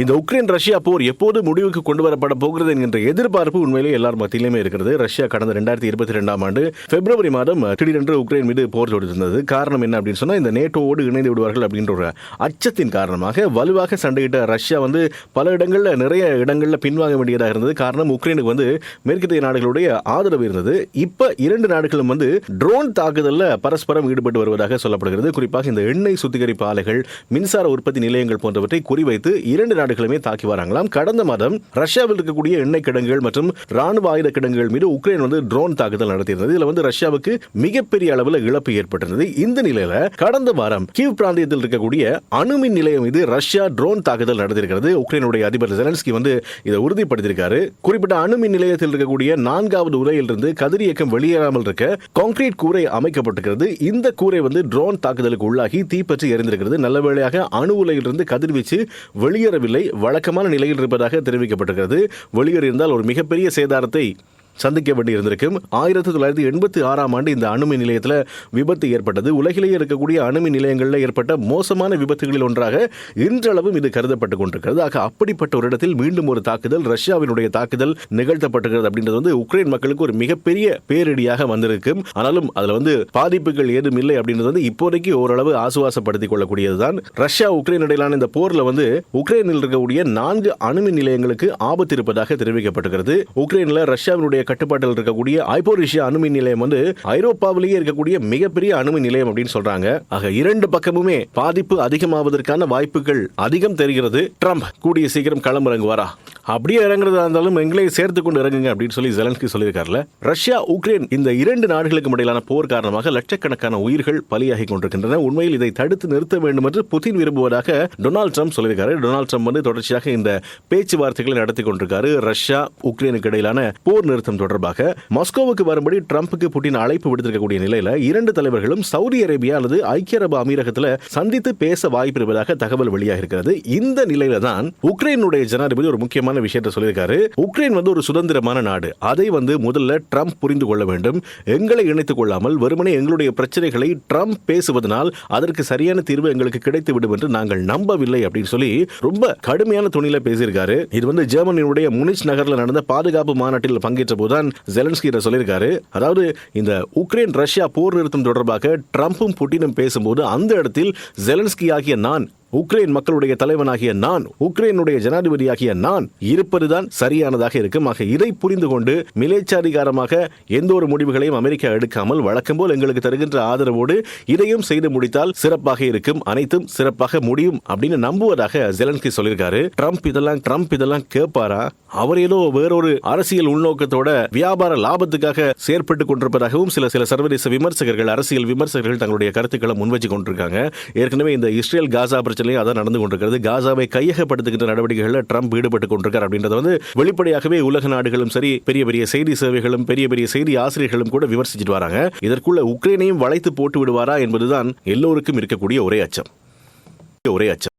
இந்த Ukraine Russia போர் எப்போது முடிவுக்கு கொண்டு வரப்பட போகிறது என்கின்ற எதிர்பார்ப்பு உண்மையிலேயே எல்லார் மத்தியிலுமே இருக்கிறது. ரஷ்யா கடந்த ரெண்டாயிரத்தி இருபத்தி ரெண்டாம் ஆண்டு பிப்ரவரி மாதம் திடீரென்று உக்ரைன் மீது போர் தொடுத்திருந்தது. காரணம் என்ன அப்படின்னு சொன்னா இந்த நேட்டோவோடு இணைந்து விடுவார்கள் அப்படின்ற ஒரு அச்சத்தின் காரணமாக வலுவாக சண்டையிட்ட ரஷ்யா வந்து பல இடங்களில் நிறைய இடங்களில் பின்வாங்க வேண்டியதாக இருந்தது. காரணம் உக்ரைனுக்கு வந்து மேற்கத்திய நாடுகளுடைய ஆதரவு இருந்தது. இப்ப இரண்டு நாடுகளும் வந்து ட்ரோன் தாக்குதலில் பரஸ்பரம் ஈடுபட்டு வருவதாக சொல்லப்படுகிறது. குறிப்பாக இந்த எண்ணெய் சுத்திகரிப்பு ஆலைகள் மின்சார உற்பத்தி நிலையங்கள் போன்றவற்றை குறிவைத்து இரண்டு நாடுகளுமே தாக்கி வராங்களாம். கடந்த மாதம் ரஷ்யாவில் இருக்கக்கூடிய எண்ணெய் கிடங்குகள் மற்றும் ராணுவ ஆயுத கிடங்குகள் மீது உக்ரைன் வந்து ட்ரோன் தாக்குதல் நடத்தியிருந்தது. இதுல வந்து ரஷ்யாவுக்கு மிகப்பெரிய அளவில் இழப்பு ஏற்பட்டிருந்தது. இந்த நிலையில கடந்த வாரம் கீவ் பிராந்தியத்தில் இருக்கக்கூடிய அணுமின் நிலையம் மீது ரஷ்யா ட்ரோன் தாக்குதல் நடத்திருக்கிறது உக்ரைனுடைய அதிபர் ஜெலன்ஸ்கி வந்து இதை உறுதிப்படுத்தியிருக்காரு. குறிப்பிட்ட அணுமின் நிலையத்தில் இருக்கக்கூடிய நான்காவது உலையிலிருந்து கதிரியக்கம் வெளியேறாமல் இருக்க கான்கிரீட் கூரை அமைக்கப்பட்டிருக்கிறது. இந்த கூரை வந்து ட்ரோன் தாக்குதலுக்கு உள்ளாகி தீப்பற்றி எரிந்திருக்கிறது. நல்ல வேளையாக அணு உலையிலிருந்து கதிர்வீச்சு வெளியேறவில்லை வழக்கமான நிலையில் இருப்பதாக தெரிவிக்கப்பட்டிருக்கிறது. வெளியூர் இருந்தால் ஒரு மிகப்பெரிய சேதாரத்தை சந்திக்க வேண்டியிருந்திருக்கும் ஆயிரத்தி தொள்ளாயிரத்தி எண்பத்தி ஆறாம் ஆண்டு இந்த அணுமின் நிலையத்தில் விபத்து ஏற்பட்டது. உலகிலேயே இருக்கக்கூடிய அணுமின் நிலையங்களில் ஏற்பட்ட மோசமான விபத்துகளில் ஒன்றாக இன்றளவும் இது கருதப்பட்டு கொண்டிருக்கிறது. ஆக அப்படிப்பட்ட ஒரு இடத்தில் மீண்டும் ஒரு தாக்குதல் ரஷ்யாவினுடைய தாக்குதல் நிகழ்த்தப்பட்டுகிறது அப்படின்றது வந்து உக்ரைன் மக்களுக்கு ஒரு மிகப்பெரிய பேரிடியாக வந்திருக்கும் ஆனாலும் அதுல வந்து பாதிப்புகள் ஏதும் இல்லை அப்படின்றது வந்து இப்போதைக்கு ஓரளவு ஆசுவாசப்படுத்திக் கொள்ளக்கூடியதுதான். ரஷ்யா உக்ரைன் இடையிலான இந்த போர்ல வந்து உக்ரைனில் இருக்கக்கூடிய நான்கு அணுமின் நிலையங்களுக்கு ஆபத்து இருப்பதாக தெரிவிக்கப்படுகிறது உக்ரைனில் ரஷ்யாவினுடைய கட்டுப்பாட்டில் இருக்கக்கூடிய ஐபோரிஷியா அணுமின் நிலையம் வந்து ஐரோப்பாவிலேயே இருக்கக்கூடிய மிகப்பெரிய அணுமின் நிலையம் அப்படின்னு சொல்றாங்க. ஆக இரண்டு பக்கமுமே பாதிப்பு அதிகமாவதற்கான வாய்ப்புகள் அதிகம் தெரிகிறது. ட்ரம்ப் கூடிய சீக்கிரம் களமிறங்குவாரா? அப்படியே இறங்குறதா இருந்தாலும் எங்களை சேர்த்து கொண்டு இறங்குங்க அப்படின்னு சொல்லி ஜெலன்ஸ்கி சொல்லியிருக்காருல ரஷ்யா உக்ரைன் இந்த இரண்டு நாடுகளுக்கு இடையிலான போர் காரணமாக லட்சக்கணக்கான உயிர்கள் பலியாகி கொண்டிருக்கின்றன. உண்மையில் இதை தடுத்து நிறுத்த வேண்டும் என்று புதின் விரும்புவதாக டொனால்டு ட்ரம்ப் சொல்லியிருக்காரு. டொனால்டு ட்ரம்ப் வந்து தொடர்ச்சியாக இந்த பேச்சுவார்த்தைகளை நடத்தி கொண்டிருக்காரு. ரஷ்யா உக்ரைனுக்கு இடையிலான போர் நிறுத்தம் தொடர்பாக மாஸ்கோவுக்கு வரும்படி ட்ரம்ப்புக்கு புட்டின் அழைப்பு விடுத்திருக்கக்கூடிய நிலையில இரண்டு தலைவர்களும் சவுதி அரேபியா அல்லது ஐக்கிய அரபு அமீரகத்தில் சந்தித்து பேச வாய்ப்பு இருப்பதாக தகவல் வெளியாக இருக்கிறது இந்த நிலையில தான் உக்ரைனுடைய ஜனாதிபதி ஒரு முக்கியமான விஷயத்தை சொல்லியிருக்காரு. உக்ரைன் வந்து ஒரு சுதந்திரமான நாடு. அதை வந்து முதல்ல ட்ரம்ப் புரிந்து கொள்ள வேண்டும். எங்களை இணைத்துக் கொள்ளாமல் வெறுமனே எங்களுடைய பிரச்சனைகளை ட்ரம்ப் பேசுவதனால் அதற்கு சரியான தீர்வு எங்களுக்கு கிடைத்து விடும் என்று நாங்கள் நம்பவில்லை அப்படின்னு சொல்லி ரொம்ப கடுமையான துணியில பேசியிருக்காரு. இது வந்து ஜெர்மனியுடைய முனிச் நகரில் நடந்த பாதுகாப்பு மாநாட்டில் பங்கேற்ற போதுதான் ஜெலன்ஸ்கி இதை சொல்லியிருக்காரு. அதாவது இந்த உக்ரைன் ரஷ்யா போர் நிறுத்தம் தொடர்பாக ட்ரம்ப்பும் புட்டினும் பேசும்போது அந்த இடத்தில் ஜெலன்ஸ்கி ஆகிய நான் உக்ரைன் மக்களுடைய தலைவனாகிய நான் உக்ரைனுடைய ஜனாதிபதியாகிய நான் இருப்பதுதான் சரியானதாக இருக்கும் ஆக இதை புரிந்து கொண்டு மிலேச்சாதிகாரமாக எந்த ஒரு முடிவுகளையும் அமெரிக்கா எடுக்காமல் வழக்கம் போல் எங்களுக்கு தருகின்ற ஆதரவோடு இதையும் செய்து முடித்தால் சிறப்பாக இருக்கும் அனைத்தும் சிறப்பாக முடியும் அப்படின்னு நம்புவதாக ஜெலன்ஸ்கி சொல்லியிருக்காரு. ட்ரம்ப் இதெல்லாம் ட்ரம்ப் இதெல்லாம் கேட்பாரா? அவர் ஏதோ வேறொரு அரசியல் உள்நோக்கத்தோட வியாபார லாபத்துக்காக செயற்பட்டுக் கொண்டிருப்பதாகவும் சில சில சர்வதேச விமர்சகர்கள் அரசியல் விமர்சகர்கள் தங்களுடைய கருத்துக்களை முன்வச்சு கொண்டிருக்காங்க. ஏற்கனவே இந்த இஸ்ரேல் காசா பிரச்சனை பிரச்சனையும் அதான் நடந்து கொண்டிருக்கிறது. காசாவை கையகப்படுத்துகின்ற நடவடிக்கைகளில் ட்ரம்ப் ஈடுபட்டு கொண்டிருக்கார் அப்படின்றத வந்து வெளிப்படையாகவே உலக நாடுகளும் சரி பெரிய பெரிய செய்தி சேவைகளும் பெரிய பெரிய செய்தி ஆசிரியர்களும் கூட விமர்சிச்சுட்டு வராங்க. இதற்குள்ள உக்ரைனையும் வளைத்து போட்டு விடுவாரா என்பதுதான் எல்லோருக்கும் இருக்கக்கூடிய ஒரே அச்சம். ஒரே அச்சம்.